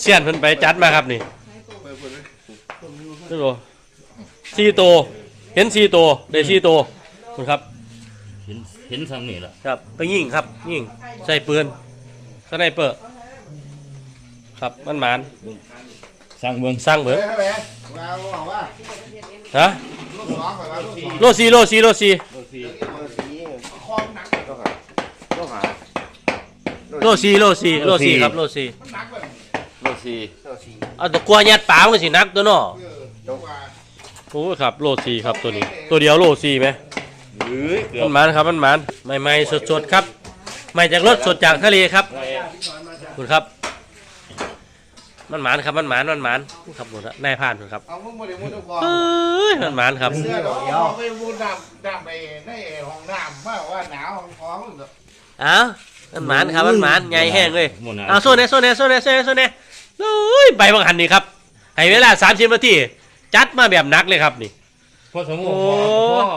เสียนเพิ่นไปจัดมาครับนี่นี่โลสี่โตวเห็นสี่โตวได้สี่โตวคุณครับ เห็นเห็นทางนี่แหละครับ ไปยิงครับ ยิงใส่ปืนสไนเปอร์ครับมันหมานสร้างเมืองสร้างเบิดเฮ้ยครับแม่มาบอกว่าฮะลูกสองข่อยว่าลูกสี่โลซีโลซีโลซีเบอร์สี่คอมหนักต้องหาต้องหาโลซีโลซีโลซีครับโลซี หนักแบบ โลซีเบอร์สี่เอาแตัวกลัวยัดปากมันสินักตัวเนาะเออต้องว่าโอ้ยครับโลซีครับตัวนี้ ตัวเดียวโลซีไหมเฮ้ยเกือมับนหมานครับมันหมานใหม่ๆสดๆครับ ใหม่จากรถสดจากทะเลครับคุณครับ มันหมานครับมันหมานมันหมานครับหมดละนายผ่านคุณครับเอามึงมาเดี๋ยวมึงต้องกองเอ้ยมันหมานครับเสื้อดอกเอาไปบูนดำดำไปในห้องน้ำว่าว่าหนาวของของมึงเถอะเอ้ามันหมานครับมันหมานใหญ่แห้งเลยหมดนะเอาโซนเนโซนเนโซนเนโซนเนโซน เอ้ยใบบางหันนี่ครับให้เวลาสามสิบนาทีจัดมาแบบหนักเลยครับนี่ พอสมมโอ้ติพอ